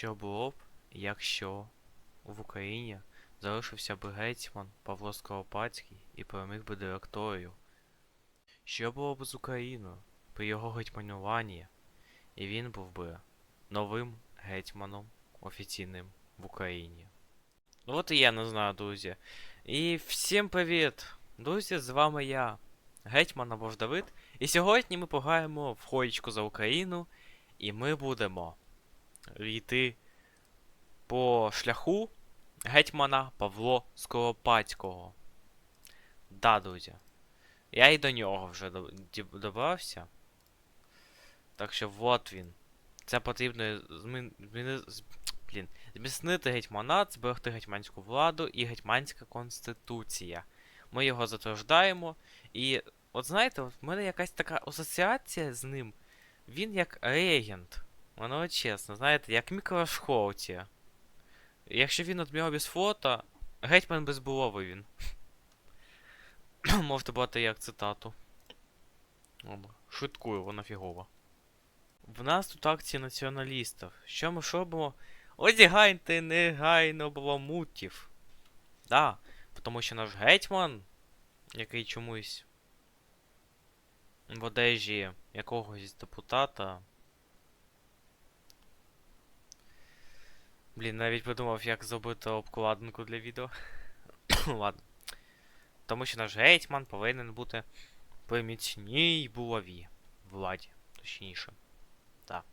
Що було б, якщо в Україні залишився би гетьман Павло Скоропадський і переміг би директорію? Що було б з Україною при його гетьмануванні, і він був би новим гетьманом офіційним в Україні? Ну от і я не знаю, друзі. І всім привіт! Друзі, з вами я, гетьман або Давид. І сьогодні ми пограємо в хоєчку за Україну, і ми будемо йти по шляху гетьмана Павло Скоропадського. Да, друзі. Я і до нього вже добрався. Так що от він. Це потрібно змін... Зміцнити гетьманат, зберегти гетьманську владу і гетьманська конституція. Ми його затверджуємо. І от знаєте, от в мене якась така асоціація з ним. Він як регент. Воно от чесно, знаєте, як мікрошхолті. Якщо він от без фото, гетьман безбуловий він. Можете брати як цитату. Шуткую, вона фігова. В нас тут акції націоналістів. Що ми робимо? Одягайте негайно баламутів. Да, тому що наш гетьман, який чомусь в одежі якогось депутата. Блін, навіть подумав, як зробити обкладинку для відео. Ладно. Тому що наш гетьман повинен бути при міцній булаві. Владі, точніше. Так.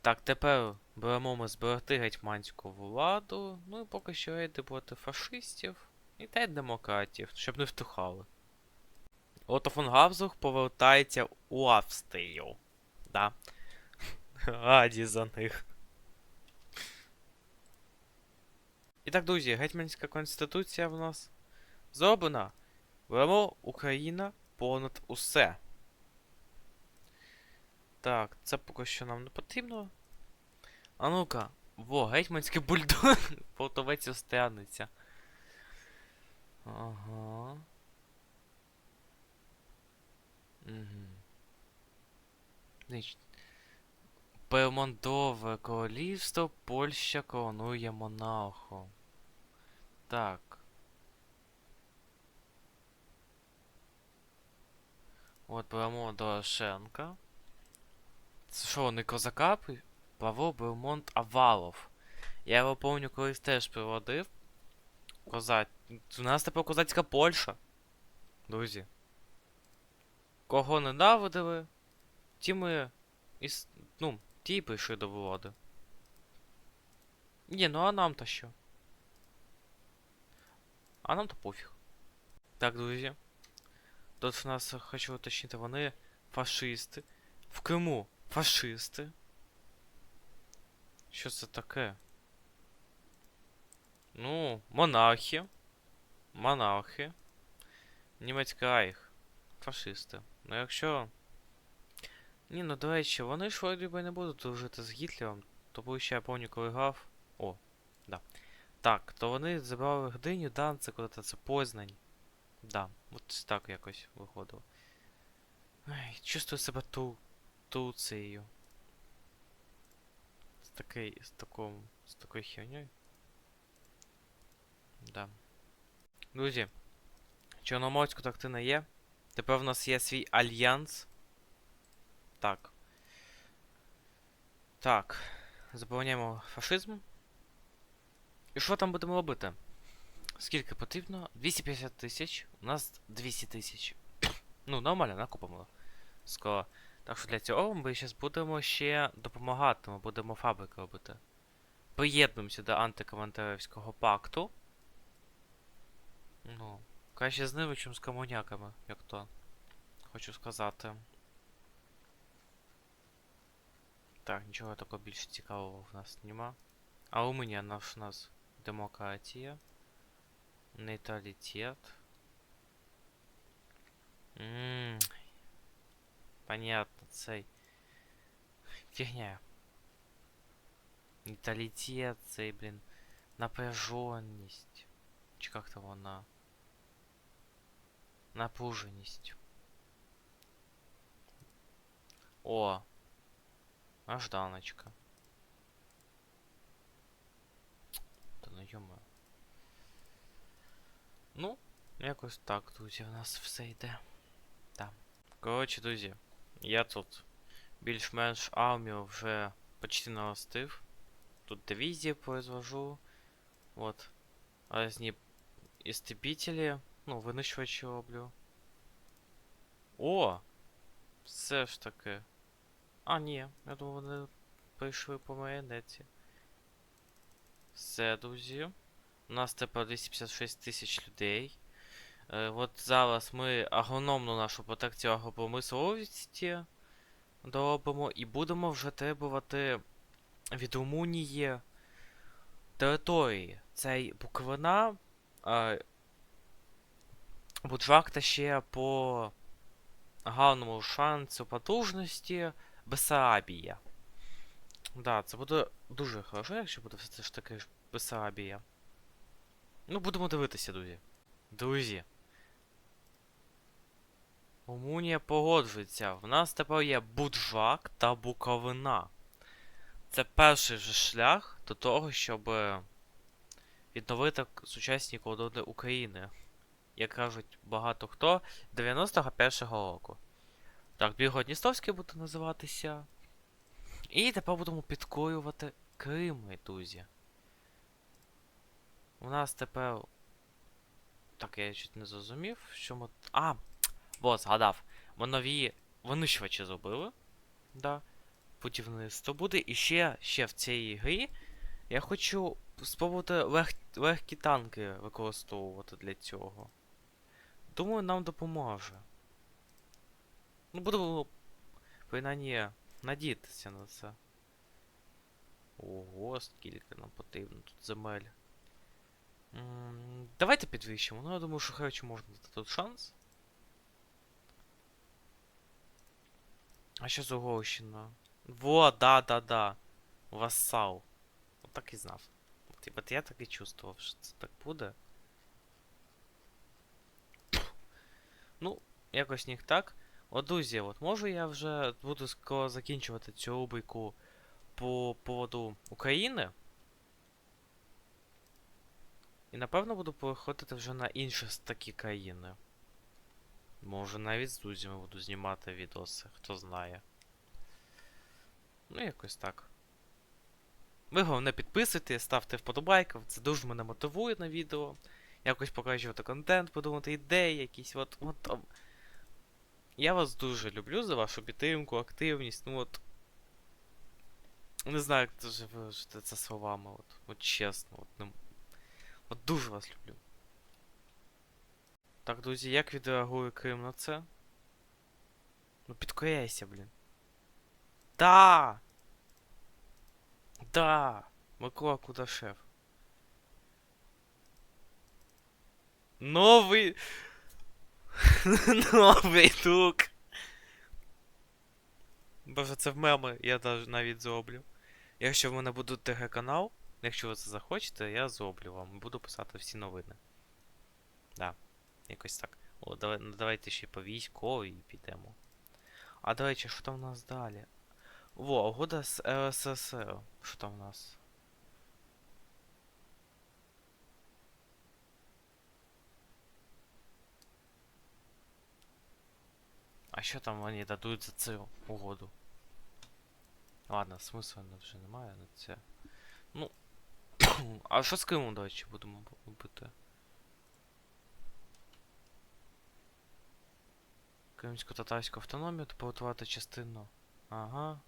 Так, тепер беремо ми зберегти гетьманську владу. Ну і поки що йти проти фашистів і та й демократів, щоб не втухали. Отто фон Габсбург повертається у Австрію. Да. Раді за них. І так, друзі, гетьманська конституція в нас зроблена. Беремо Україна понад усе. Так, це поки що нам не потрібно. А ну-ка, во, гетьманський бульдог. Полтовець останеться. Ага. Угу. Значить. Пермондове королівство, Польща коронує монарху. Так. От беремо Дорошенка. Це що, не козака? Павло Белмонт Авалов. Я його помню колись теж приводив. Козак. У нас тепер козацька Польща. Друзі. Кого ненавидили, ті ми. Із, ну, ті й прийшли до влади. Ні, ну а нам то що? А нам то пофіг. Так, друзі. Тут в нас хочу уточнити, вони фашисти. В Криму фашисти. Що це таке? Ну, монархи. Монархи. Німецький райх. Фашисти. Ну якщо. Ні, ну до речі, вони ж вроді би не будуть дружити з Гітлером. Тому що я пам'ятаю, коли грав. Так, то вони забрали Гдиню, Данцик, куди-то це Познань. Да, от так якось виходило. Ай, чувствую себе ту... Турцією. З такий, з таком, з такою хернёю. Да. Друзі, Чорноморську трактина є. Тепер в нас є свій альянс. Так. Так. Забороняємо фашизм. І що там будемо робити? Скільки потрібно? 250 тисяч. У нас 200 тисяч. Ну, нормально, накупимо. Скоро. Так що для цього ми зараз будемо ще допомагати. Ми будемо фабрики робити. Приєднуємося до антикоментарівського пакту. Ну, краще з ними, чим з комуняками, як то. Хочу сказати. Так, нічого такого більш цікавого в нас нема. А Румунія наш у нас демократія. Нейтралітет. Ммм. Понятно, цей. Фігня. Нейтралітет, цей, блін. Напряженність. Чи як то вона? Напруженість. О! Нажданочка. Йома. Ну, якось так, друзі, в нас все йде. Так. Коротше, друзі, я тут більш-менш армію вже почти наростив. Тут дивізії произвожу. Вот. Разні істребителі. Ну, винищувачі роблю. О! Все ж таки. А, ні, я думав, вони прийшли по маріонеті. Все, друзі. У нас тепер 256 тисяч людей. Е, от зараз ми агрономну нашу протекцію агропромисловості доробимо і будемо вже требувати від Румунії території. Цей Буковина, е, Буджак ще по гарному шансу потужності Бесарабія. Да, це буде дуже хорошо, якщо буде все ж таки Бесарабія. Ну, будемо дивитися, друзі. Друзі. Румунія погоджується. В нас тепер є Буджак та Буковина. Це перший же шлях до того, щоб е, відновити сучасні кордони України. Як кажуть багато хто, 91-го року. Так, Білгородністровський буде називатися. І тепер будемо підкорювати Крим, мої друзі. У нас тепер. Так, я чуть не зрозумів, що ми. А! Бо, згадав. Ми нові винищувачі зробили. Да. Будівництво буде. І ще, ще в цій грі я хочу спробувати лег... легкі танки використовувати для цього. Думаю, нам допоможе. Ну, будемо, принаймні, надіятися на це. Ого, скільки нам потрібно тут земель. М, Давайте підвищимо. Ну, я думаю, що коротше можна дати тут шанс. А що з Угорщина? Во, да, да, да. Вассал. От так і знав. От я так і чувствував, що це так буде. Ну, якось ніг так. От, друзі, от можу я вже буду скоро закінчувати цю рубрику по поводу України. І напевно буду переходити вже на інші такі країни. Може навіть з друзями буду знімати відоси, хто знає. Ну, якось так. Ви головне підписуйте, ставте вподобайки, це дуже мене мотивує на відео. Якось покращувати контент, подумати ідеї якісь. От, от. Я вас дуже люблю за вашу підтримку, активність. Ну от. Не знаю, як дуже виражити це словами. От, от чесно. От, не... от дуже вас люблю. Так, друзі, як відреагує Крим на це? Ну підкоряйся, блін. Да! Да! Микола Кудашев. Новий. Новий друг. Боже, це в меми я навіть зроблю. Якщо в мене буде ТГ-канал, якщо ви це захочете, я зроблю вам. Буду писати всі новини. Да, якось так. О, давай, ну, давайте ще по військовій підемо. А до речі, що там у нас далі? Во, угода з РССР. Що там у нас? А що там вони дадуть за цю угоду? Ладно, смисла вже немає на це. Ну. а що з Кримом, давайте будемо робити? Кримсько-татарську автономію та частину. Ага.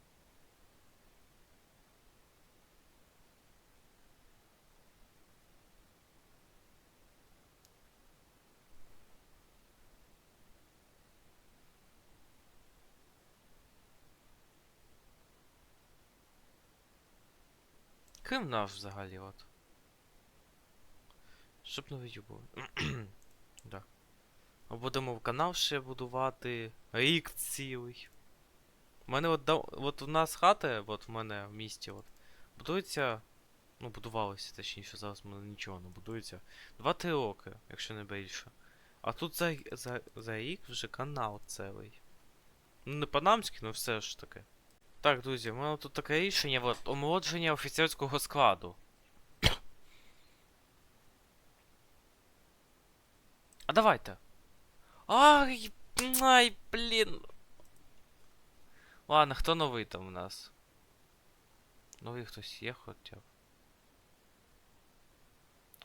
Крим наш взагалі, от. Щоб не виюбували. да. Будемо канал ще будувати. Рік цілий. У мене от, дав- от у нас хата, от в мене в місті, от, будується. Ну, будувалося, точніше, зараз в мене нічого не будується. 2-3 роки, якщо не більше. А тут за, за, за рік вже канал цілий. Ну, не панамський, ну все ж таки. Так, друзі, в мене тут таке рішення, от, омолодження офіцерського складу. А давайте. Ай, ай, блін. Ладно, хто новий там у нас? Новий хтось є хотів.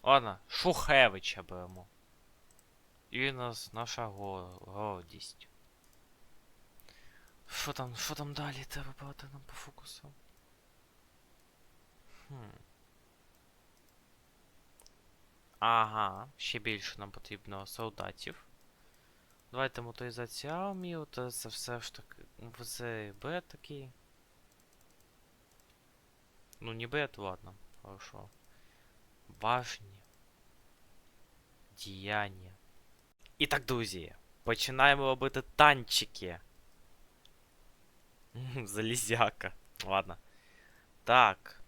Ладно, Шухевича беремо. І у нас наша гордість. Що там, що там далі треба брати нам по фокусу? Хм. Ага, ще більше нам потрібно солдатів. Давайте моторизація то це все ж таки ВЗБ такі. Ну не Б, то ладно, хорошо. Важні. Діяння. І так, друзі, починаємо робити танчики. Залізяка. Ладно. Так.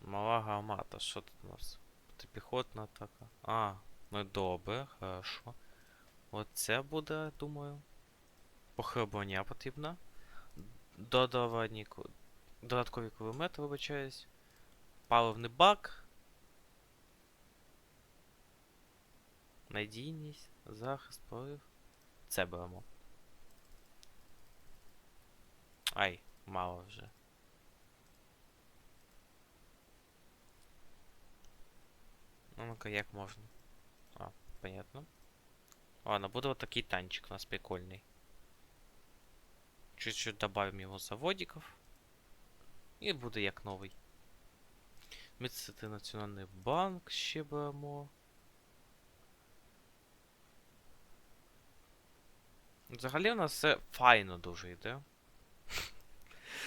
Мала гармата, що тут у нас? Піхотна атака. А, ну добре, хорошо. Оце буде, думаю. Похибання потрібно. Додавані додаткові кулемети, вибачаюсь. Паливний бак. Надійність, захист, порив. Це беремо. Ай, мало вже. Ну ну-ка, як можна? А, понятно. Ладно, буде вот такий танчик у нас прикольний. Чуть-чуть добавим його заводиков. І буде як новий. Міцити Національний банк ще беремо. Взагалі у нас все файно дуже йде.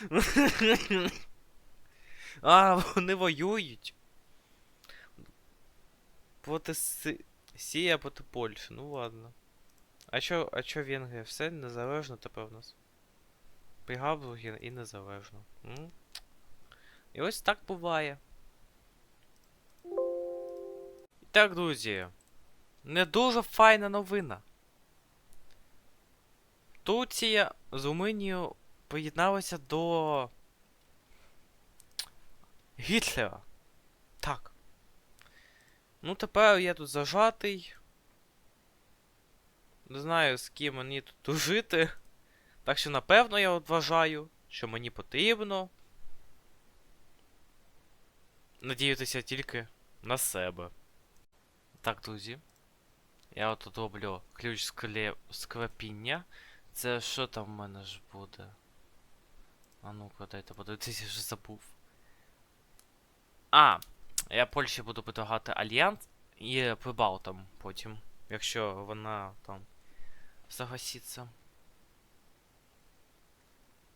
а, вони воюють. Проти. Сія проти Польщі, ну ладно. А чо, а чо Венгрія? Все незалежно тепер у нас. При Габсбургі і незалежно. М? І ось так буває. І так, друзі. Не дуже файна новина. Турція з Румунією приєдналася до Гітлера. Так. Ну тепер я тут зажатий. Не знаю, з ким мені тут жити. Так що, напевно, я вважаю, що мені потрібно. Надіятися тільки на себе. Так, друзі. Я от роблю ключ скле... склепіння. Це що там в мене ж буде? А ну-ка, дайте подивитися, я вже забув. А, я Польщі буду предлагати альянс і Прибалтам потім, якщо вона там согласиться.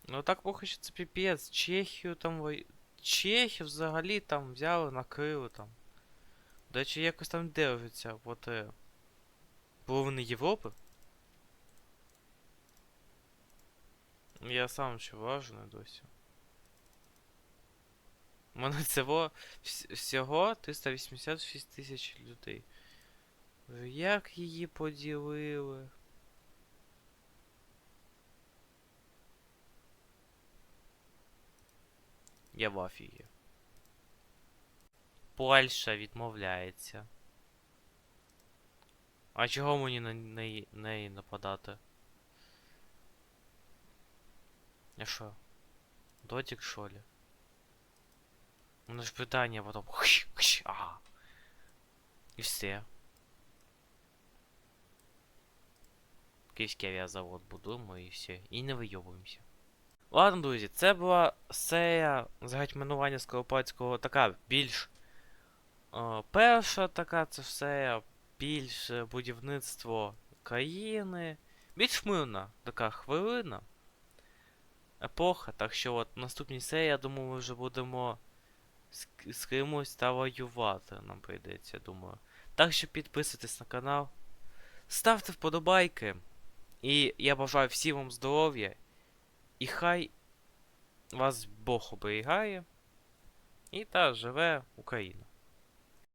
Ну так поки що це піпець. Чехію там вой... Чехів взагалі там взяли, накрили там. До речі, якось там держиться проти половини Європи. Я сам ще важний досі. У мене цього вс- всього 386 тисяч людей. Як її поділили? Я в афігі. Польща відмовляється. А чого мені на неї нападати? Я що? Дотик, що ли? У нас питання хщ, ага. І все. Київський авіазавод будуємо і все. І не вийобуємося. Ладно, друзі, це була серія загатьманування Скоропадського така більш. Е, перша така це серія більш е, будівництво країни. Більш мирна така хвилина. Епоха, так що от в наступній серії, я думаю, ми вже будемо з, з кимось та воювати, нам прийдеться, я думаю. Так що підписуйтесь на канал, ставте вподобайки. І я бажаю всім вам здоров'я. І хай вас Бог оберігає. І та живе Україна.